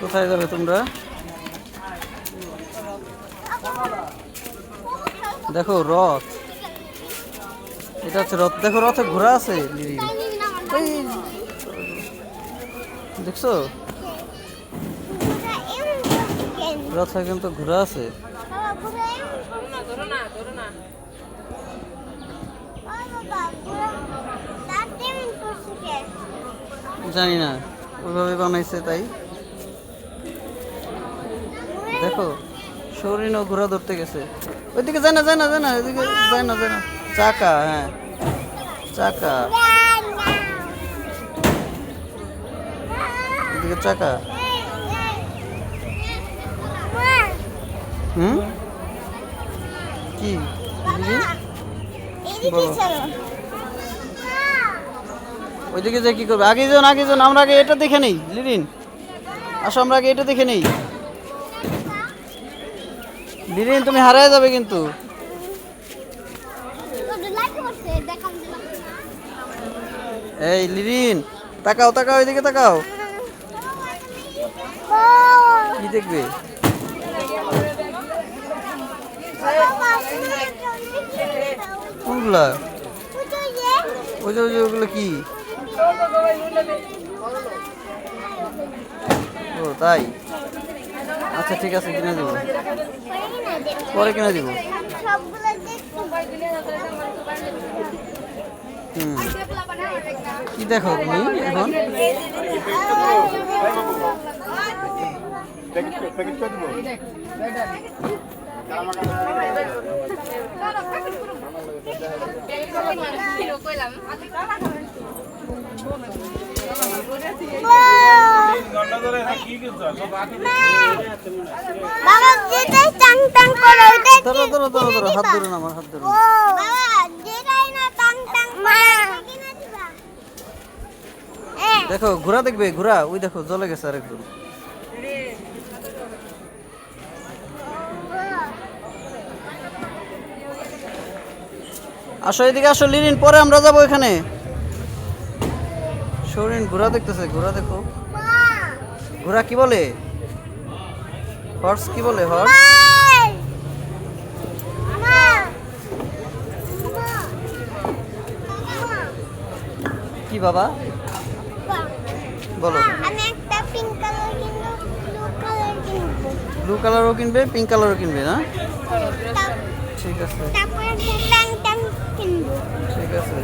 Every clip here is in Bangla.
কোথায় যাবে তোমরা? দেখো, রথ। এটা হচ্ছে রথ। দেখো, রথে ঘোড়া আছে দেখছ? রথে কিন্তু ঘোড়া আছে। জানি না ওইভাবে বানাইছে তাই। দেখো সৌরিনও ঘোরা ধরতে গেছে। ওইদিকে যায় না যায় না যায় না ওইদিকে যায় না যায় না। চাকা হ্যাঁ। চাকা। ওইদিকে চাকা। হুম? কি? বলো। ওইদিকে যে কি করবে? আগে যান আগে যান, আমরা আগে এটা দেখে নেই, লিরিন। আসো, আমরা আগে এটা দেখে নেই। লিরিন, তুমি হারায় যাবে কিন্তু। এই, লিরিন, তাকাও তাকাও, এদিকে তাকাও। কি দেখবে? কোনগুলা? ওই যে ওই যে, ওগুলো কি? ও, তাই? আচ্ছা ঠিক আছে, কিনে দেবো। পরে কিনে দিব। কি দেখো তুমি এখন? বাবা দেখো, ঘোড়া দেখবে, ঘোড়া। ওই দেখো জ্বলে গেছে আরেকজন। আসো এদিকে, আসো লিরিন পরে আমরা যাব এখানে। সরিন ঘোড়া দেখতেছে ঘোড়া দেখো। ঘোড়া কি বলে? হর্স কি বলে হর্স কি বাবা? বলো। ব্লু কালার কালারও কিনবে পিঙ্ক কালারও কিনবে না? ঠিক আছে। ঠিক আছে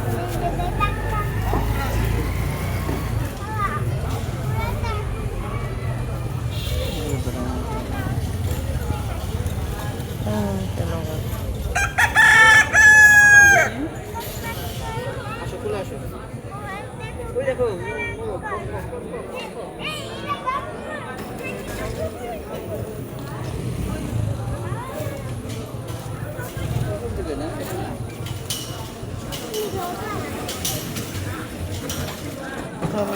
ওই দেখো বাবা,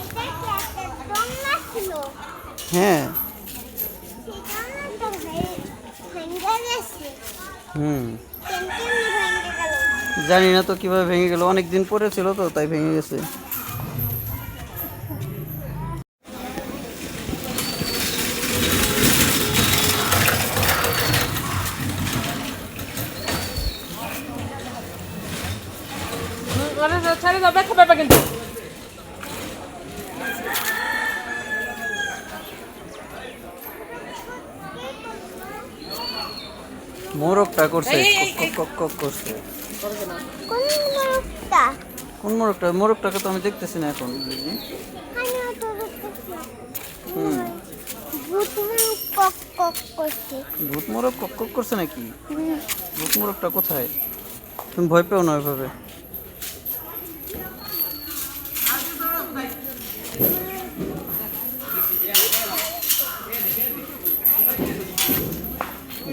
এটা কি একটা দোলনা ছিল? হ্যাঁ সেই দোলনাটা ভে- ভেঙে গেছে। হুম কেমনে ভেঙে গেল? জানি না তো কীভাবে ভেঙে গেল। অনেক দিন পরে ছিল তো, তাই ভেঙে গেছে। ছেড়ে কিন্তু। মোরগটা করছে কক কক করছে কোন মুরগটা? কোন মোরগটা মোরগটাকে তো আমি দেখতেছি না এখন। হুম ভূত মুরগ কক কক করছে। ভূত মোরগ কক কক করছে নাকি। ভূত মোরগটা কোথায় তুমি ভয় পেও না ওইভাবে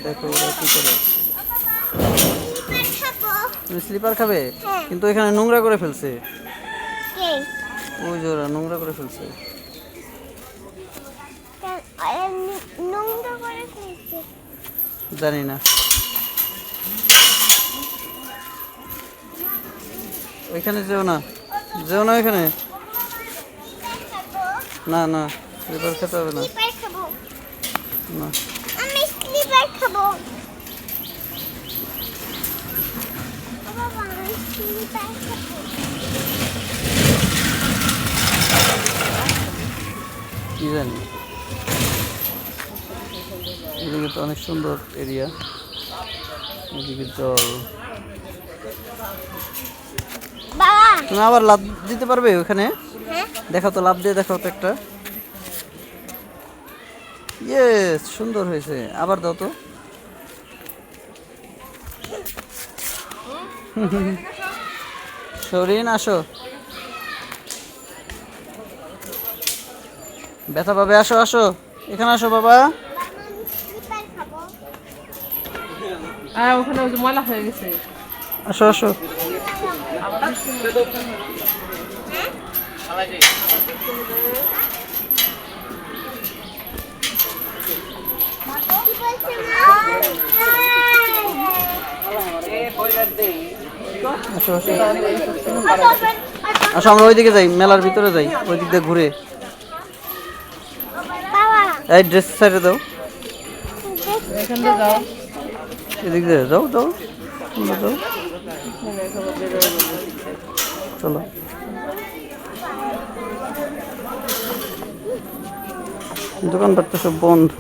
দেখো ওরা কি করে। তুমি স্লিপার খাবে? হ্যাঁ। কিন্তু এখানে নোংরা করে ফেলছে। ওই নোংরা করে ফেলছে। জানি না। ওইখানে যেও না। যেও না ওইখানে। না না স্লিপার খেতে হবে না। না। খাব কি জানি? এদিকে তো অনেক সুন্দর এরিয়া এদিকে জল। তুমি আবার লাভ দিতে পারবে ওখানে? হ্যাঁ? দেখো তো লাভ দিয়ে দেখো তো একটা। ইয়েস সুন্দর হয়েছে। আবার দাও তো। সরিন আসো। ব্যথা পাবে আসো আসো। এখানে আসো বাবা। আর ওখানে ময়লা হয়ে গেছে। আসো আসো। কি বলছে মা আসো আসো আসো আমরা ওইদিকে যাই মেলার ভিতরে যাই ওই দিক দিয়ে ঘুরে। এই ড্রেস সাইডে দাও। যাও। এদিক দিয়ে যাও যাও যাও। চলো। দোকানপাট তো সব বন্ধ।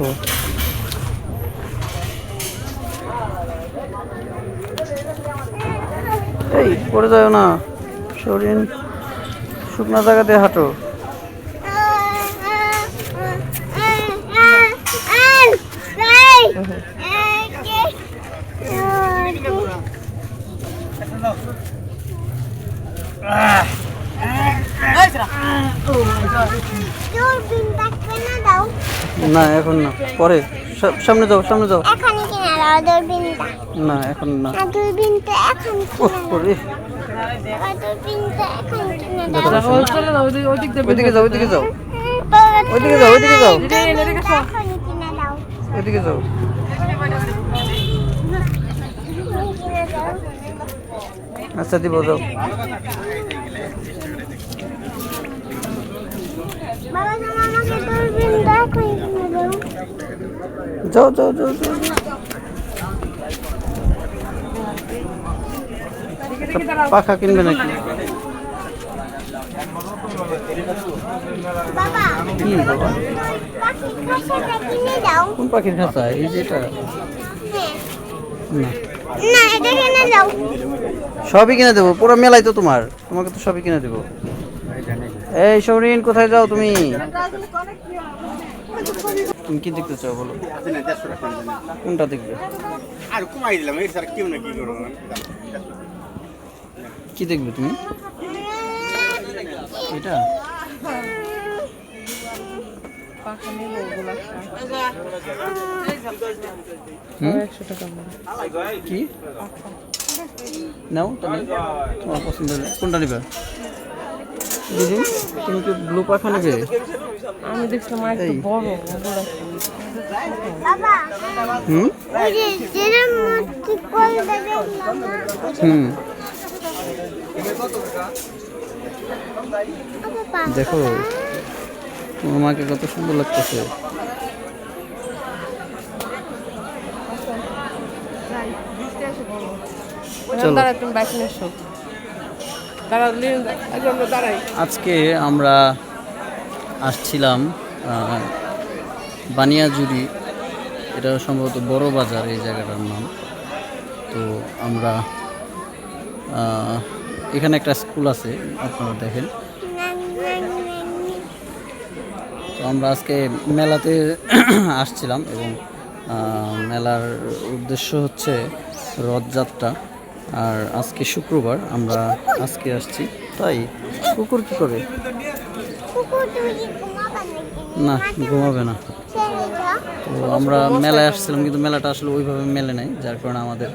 এই পড়ে যাও না। শরীর শুকনা জায়গাতে হাঁটো। না এখন না। পরে। সামনে যাও সামনে যাও। না এখন না। ওইদিকে যাও ওইদিকে যাও। ওইদিকে যাও ওইদিকে যাও। ওইদিকে যাও। আচ্ছা দিব যাও। যাও যাও যাও যাও। পাখা কিনবে নাকি? কি বাবা? কিনে পাখির খাঁচা? এই যেটা না। সবই কিনে দেবো। পুরো মেলাই তো তোমার। তোমাকে তো সবই কিনে দেবো। এই সৌরিন কোথায় যাও তুমি? তুমি কি দেখতে চাও বলো? কোনটা দেখবে? আর কমাই দিলাম এই স্যার কেউ কি করব? কি দেখবে তুমি? এটা। কি? নাও তোমার পছন্দের কোনটা নেবে? দিদি তুমি কি ব্লু পাখা নেবে আমি দেখছিলাম আর একটু বড় হুম? দেখলাম হুম। দেখো তোমার মাকে কত সুন্দর লাগতেছে। চলো। তুমি বাইক নিয়ে আজকে আমরা আসছিলাম বানিয়াজুরি। এটা সম্ভবত বড় বাজার এই জায়গাটার নাম। তো আমরা এখানে একটা স্কুল আছে, আপনারা দেখেন। তো আমরা আজকে মেলাতে আসছিলাম এবং মেলার উদ্দেশ্য হচ্ছে রথযাত্রা। আর আজকে শুক্রবার আমরা আজকে আসছি। তাই কুকুর কি করে? না ঘুমাবে না। তো আমরা মেলায় আসছিলাম কিন্তু মেলাটা আসলে ওইভাবে মেলে নাই যার কারণে আমাদের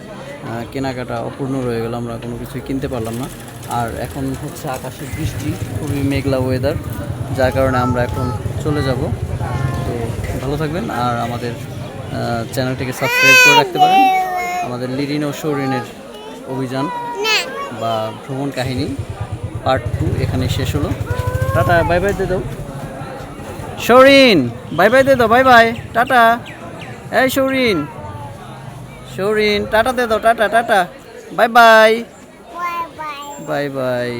কেনাকাটা অপূর্ণ রয়ে গেল আমরা কোনো কিছুই কিনতে পারলাম না। আর এখন হচ্ছে আকাশে বৃষ্টি খুবই মেঘলা ওয়েদার যার কারণে আমরা এখন চলে যাব। তো ভালো থাকবেন আর আমাদের চ্যানেলটিকে সাবস্ক্রাইব করে রাখতে পারেন। আমাদের লিরিন ও শৌরিনের অভিযান বা ভ্রমণ কাহিনী পার্ট টু এখানে শেষ হলো। টাটা বাই বাই দে দাও। শৌরিন বাই বাই দে দাও বাই বাই টাটা। এই শৌরিন শৌরিন টাটা দে দাও tata tata. Bye bye bye bye bye bye